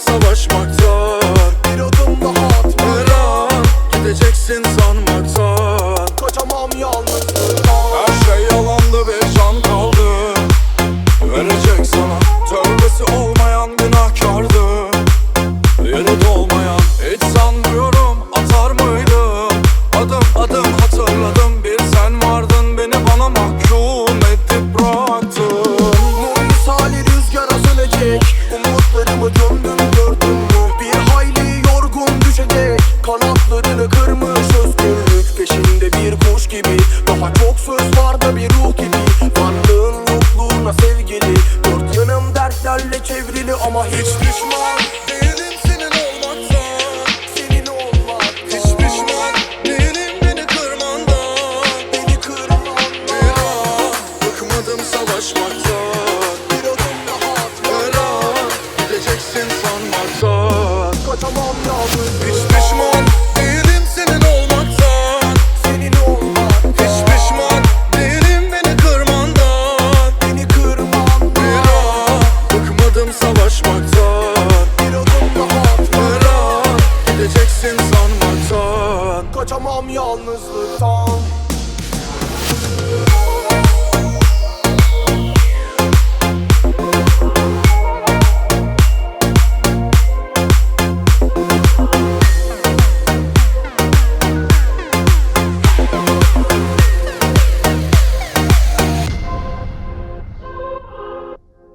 savaşmak Daha çok söz var da bir ruh gibi. Varlığın yokluğuna sevgili. Dört yanım dertlerle çevrili ama hiç pişman değilim senin olmaktan. Senin olmaktan Hiç pişman değilim beni kırmandan. Beni kırmandan Bırak bıkmadım savaşmaktan. Bir adım daha atmaktan gideceksin sanmaktan. Kaçamam yalnız hiç Kaçamam yalnızlıktan